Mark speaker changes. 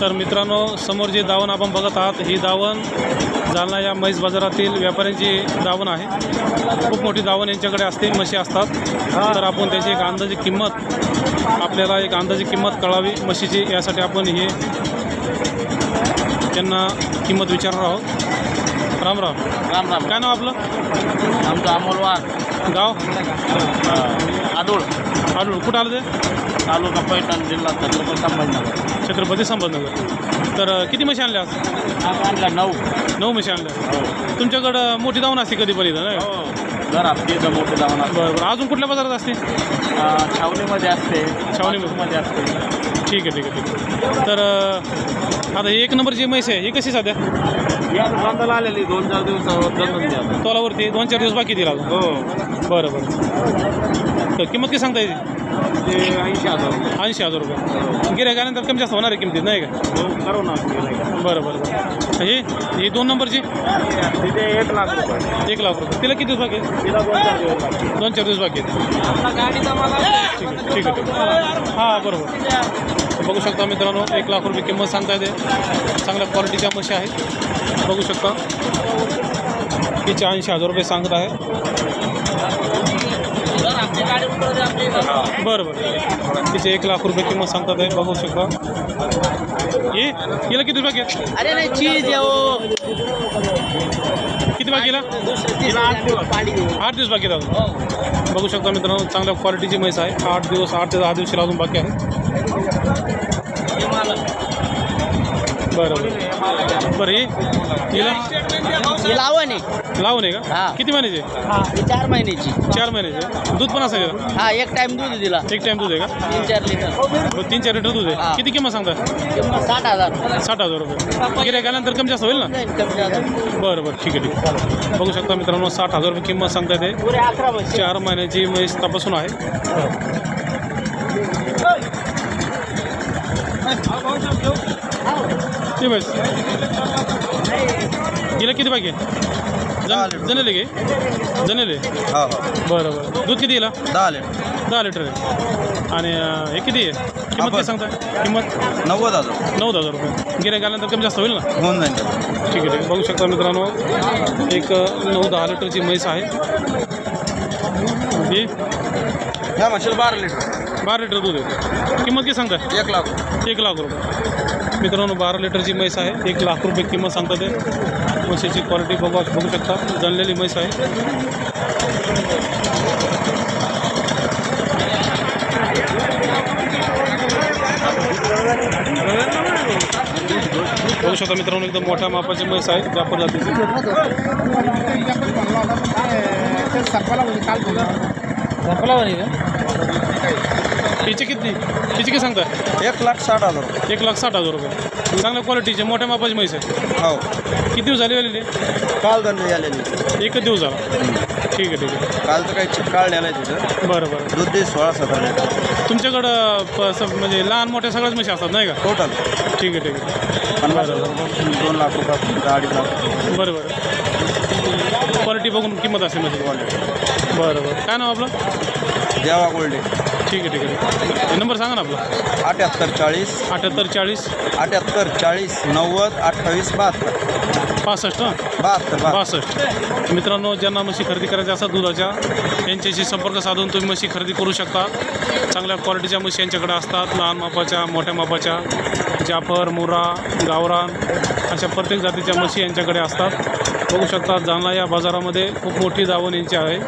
Speaker 1: तर मित्रांनो समोर जे दावण आपण बघत आहात ही दावण जालना या म्हैस बाजारातील व्यापाऱ्यांची दावण आहे. खूप मोठी दावण यांच्याकडे असते म्हशी असतात. तर आपण त्याची एक अंदाजी किंमत आपल्याला एक अंदाजी किंमत कळावी. म्हशीची यासाठी आपण हे त्यांना किंमत विचारणार आहोत. राम राम.
Speaker 2: राम राम.
Speaker 1: काय नाव आपलं?
Speaker 2: आमचं अमोल वाघ.
Speaker 1: गाव?
Speaker 2: आदूळ.
Speaker 1: आडूळ कुठं आलं ते?
Speaker 2: तालुका पैठण जिल्हा छत्रपती संभाजीनगर.
Speaker 1: छत्रपती संभाजीनगर. तर किती म्हशी आणल्या आज?
Speaker 2: आज आणला नऊ.
Speaker 1: नऊ म्हशी आणल्या.
Speaker 2: हो
Speaker 1: तुमच्याकडं मोठी दावण असते कधी पण इथं नाही का?
Speaker 2: हो. घरात तिथं मोठे जाऊन
Speaker 1: बरं बरं. अजून कुठल्या बाजारात असते?
Speaker 2: छावणीमध्ये असते.
Speaker 1: छावणीमध्ये.
Speaker 2: मध्ये असते.
Speaker 1: ठीक आहे ठीक आहे ठीक आहे. तर अ, आता ही एक नंबरची म्हैस आहे. ही कशी सध्या?
Speaker 2: या बांधायला आलेली दोन चार दिवस
Speaker 1: तोलावरती दोन चार दिवस बाकी दिला.
Speaker 2: हो.
Speaker 1: बरं बरं. तर किंमत किती सांगता येते
Speaker 2: ते ऐंशी हजार रुपये.
Speaker 1: ऐंशी हजार रुपये. आल्यानंतर कमी जास्त होणार आहे किमतीत नाही का?
Speaker 2: हो करू ना
Speaker 1: बरं बरं बरं. ही ही दोन नंबरची?
Speaker 2: तिथे एक लाख रुपये.
Speaker 1: एक लाख रुपये. तिला किती दिवस बाकी आहेत?
Speaker 2: तिला दोन चार दिवस लागतील.
Speaker 1: दोन चार दिवस बाकी आहेत. ठीक आहे हां बरोबर. बघू शकता मित्रांनो एक लाख रुपये किंमत सांगता येते चांगल्या क्वालिटीच्या म्हशी आहेत. बघू शकता. तिचे ऐंशी हजार रुपये सांगत आहे. बरं बरं. तिचे एक लाख रुपये किंमत सांगतात आहे बघू शकता. ये गेला किती बाकी आहेत?
Speaker 2: अरे नाही चीज येऊ
Speaker 1: किती बाकी गेला?
Speaker 2: आठ दिवस
Speaker 1: बाकी अजून. बघू शकता मित्रांनो चांगल्या क्वालिटीची म्हैस आहे. आठ दिवस आठ ते दहा दिवशी अजून बाकी आहे. बरं बरं ही हिला
Speaker 2: ही लावण आहे.
Speaker 1: लावून आहे
Speaker 2: हा.
Speaker 1: का किती महिन्याचे
Speaker 2: हा. चार महिन्याची.
Speaker 1: चार महिन्याचे दूध पण असेल का?
Speaker 2: हा एक टाइम दूध दिला
Speaker 1: एक टाइम दूध आहे का?
Speaker 2: तीन चार लिटर
Speaker 1: बरं, तीन चार लिटर दूध आहे. किती किंमत सांगता?
Speaker 2: किंमत साठ हजार.
Speaker 1: साठ हजार रुपये. आल्यानंतर कमी जास्त होईल ना?
Speaker 2: नाही, कमी जादा.
Speaker 1: बरं बरं ठीक आहे ठीक आहे. बघू शकता मित्रांनो साठ हजार रुपये किंमत सांगता येते.
Speaker 2: पुरे अकरा
Speaker 1: चार महिन्याची म्हैस तपासून आहे. ती म्हैस गेलं किती आहे जन जनेले गे जनेले
Speaker 3: हा हा.
Speaker 1: बरं बरं. दूध किती गेला?
Speaker 3: दहा लिटर.
Speaker 1: दहा लिटर आहे. आणि अं, हे किती आहे? किंमत काय सांगता किंमत?
Speaker 3: नव्वद हजार.
Speaker 1: नऊ हजार रुपये. गिऱ्हाईक आल्यानंतर कमी जास्त होईल ना?
Speaker 3: होऊन जाईल.
Speaker 1: ठीक आहे ठीक आहे. बघू शकता मित्रांनो एक अ, नऊ दहा लिटरची म्हैस आहे. ही?
Speaker 3: ह्या म्हशीला बारा लिटर.
Speaker 1: बारा लिटर दूध आहे. किंमत किती सांगतात
Speaker 3: एक लाख.
Speaker 1: एक लाख रुपये. मित्रांनो बारा लिटरची म्हैस आहे. एक लाख रुपये किंमत सांगतात ते. म्हशीची क्वालिटी बघू बघू शकता. जनलेली म्हैस आहे. बघू शकता मित्रांनो एकदम मोठ्या मापाची म्हैस आहे. जापर जातीची. तिचे किती? तिचे किती सांगता
Speaker 3: एक लाख साठ हजार रुपये.
Speaker 1: एक लाख साठ हजार रुपये. चांगल्या क्वालिटीचे मोठ्या मापाची म्हैस आहे
Speaker 3: हो.
Speaker 1: किती दिवस झाले आलेले?
Speaker 3: काल दंड झालेली
Speaker 1: एकच दिवस झाला. ठीक आहे ठीक आहे.
Speaker 3: काल तर काही चिक काढलेला आहे तिथं.
Speaker 1: बरं बरं.
Speaker 3: दूध दे सोळा सतरा लिटर.
Speaker 1: तुमच्याकडं प- स- म्हणजे लहान मोठ्या सगळ्याच म्हशी असतात नाही का?
Speaker 3: टोटल.
Speaker 1: ठीक आहे ठीक आहे.
Speaker 3: पन्नास हजार दोन लाख रुपये अडीच लाख
Speaker 1: बरं बरं. क्वालिटी बघून किंमत असते म्हणजे बरं बरं. काय नाव आपलं?
Speaker 3: देवा गोल्डे.
Speaker 1: ठीक आहे ठीक आहे. हे नंबर सांगा ना आपला.
Speaker 3: अठ्याहत्तर चाळीस.
Speaker 1: अठ्याहत्तर चाळीस.
Speaker 3: अठ्याहत्तर चाळीस नव्वद अठ्ठावीस बहात्तर.
Speaker 1: पासष्ट हां?
Speaker 3: बहात्तर बहात्तर.
Speaker 1: बासष्ट. मित्रांनो ज्यांना म्हशी खरेदी करायच्या असतात दुधाच्या यांच्याशी संपर्क साधून तुम्ही म्हशी खरेदी करू शकता. चांगल्या क्वालिटीच्या म्हशी यांच्याकडे असतात. लहान मापाच्या मोठ्या मापाच्या जाफर मुरा गावरान अशा प्रत्येक जातीच्या म्हशी यांच्याकडे असतात. बघू शकता जालना या बाजारामध्ये खूप मोठी दावण यांची आहे.